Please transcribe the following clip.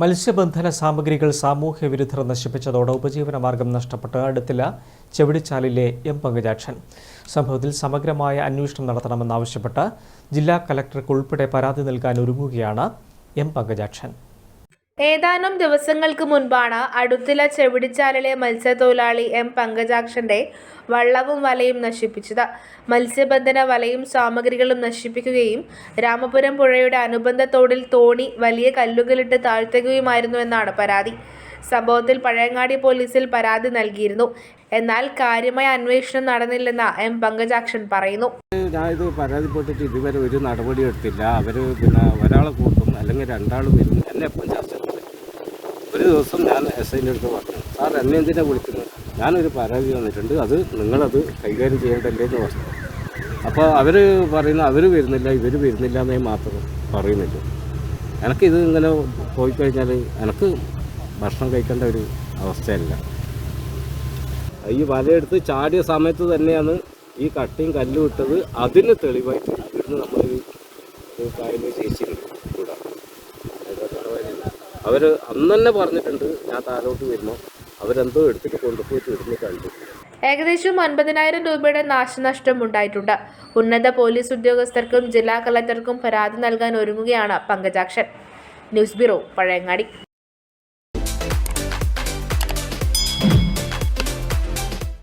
മത്സ്യബന്ധന സാമഗ്രികൾ സാമൂഹ്യ വിരുദ്ധർ നശിപ്പിച്ചതോടെ ഉപജീവന മാർഗം നഷ്ടപ്പെട്ട് അടുത്തില്ല ചെവിടിച്ചാലിലെ എം പങ്കജാക്ഷൻ. സംഭവത്തിൽ സമഗ്രമായ അന്വേഷണം നടത്തണമെന്നാവശ്യപ്പെട്ട് ജില്ലാ കലക്ടർക്ക് ഉൾപ്പെടെ പരാതി നൽകാൻ ഒരുങ്ങുകയാണ് എം പങ്കജാക്ഷൻ. ഏതാനും ദിവസങ്ങൾക്ക് മുൻപാണ് അടുത്തില ചെവിടിച്ചാലിലെ മത്സ്യത്തൊഴിലാളി എം പങ്കജാക്ഷന്റെ വള്ളവും വലയും നശിപ്പിച്ചത്. മത്സ്യബന്ധന വലയും സാമഗ്രികളും നശിപ്പിക്കുകയും രാമപുരം പുഴയുടെ അനുബന്ധ തോടിൽ തോണി വലിയ കല്ലുകളിട്ട് താഴ്ത്തുകയുമായിരുന്നുവെന്നാണ് പരാതി. സംഭവത്തിൽ പഴയങ്ങാടി പോലീസിൽ പരാതി നൽകിയിരുന്നു. എന്നാൽ കാര്യമായ അന്വേഷണം നടന്നില്ലെന്ന് എം പങ്കജാക്ഷൻ പറയുന്നു. ഞാൻ ഇത് പരാതിപ്പെട്ടിട്ട് ഇതുവരെ ഒരു നടപടി എടുത്തില്ല പിന്നെ ഒരാളെ കൂട്ടും അല്ലെങ്കിൽ രണ്ടാൾ വരും. എന്നെ ഒരു ദിവസം ഞാൻ എസ് ഐന്റെ അടുത്ത് പറഞ്ഞു സാർ എന്നെ എന്തിനാണ് വിളിക്കുന്നത്? ഞാനൊരു പരാതി തന്നിട്ടുണ്ട്. അത് നിങ്ങളത് കൈകാര്യം ചെയ്യേണ്ടല്ലേ പറഞ്ഞു. അപ്പോൾ അവർ പറയുന്ന അവർ വരുന്നില്ല ഇവർ വരുന്നില്ല എന്നേ മാത്രം പറയുന്നില്ല എനിക്കിത് ഇങ്ങനെ പോയി കഴിഞ്ഞാൽ എനിക്ക് ഭക്ഷണം കഴിക്കേണ്ട ഒരു അവസ്ഥയല്ല. ഈ വലയെടുത്ത് ചാടിയ സമയത്ത് തന്നെയാണ് ഈ കട്ടിയും കല്ലും ഇട്ടത് അതിന് തെളിവായിട്ട് നമ്മൾ കായലിൽ ചേച്ചിട്ടുണ്ട് കൂടെ അവർ അന്ന് തന്നെ പറഞ്ഞിട്ടുണ്ട് ഞാൻ താഴോട്ട് വരുമ്പോൾ അവരെന്തോ എടുത്തിട്ട് കൊണ്ടുപോയിട്ട് ഇവിടുന്ന് കണ്ടു. ഏകദേശം അൻപതിനായിരം രൂപയുടെ നാശനഷ്ടം ഉണ്ടായിട്ടുണ്ട്. ഉന്നത പോലീസ് ഉദ്യോഗസ്ഥർക്കും ജില്ലാ കളക്ടർക്കും പരാതി നൽകാൻ ഒരുങ്ങുകയാണ് പങ്കജാക്ഷൻ. News bureau Pazhayangadi.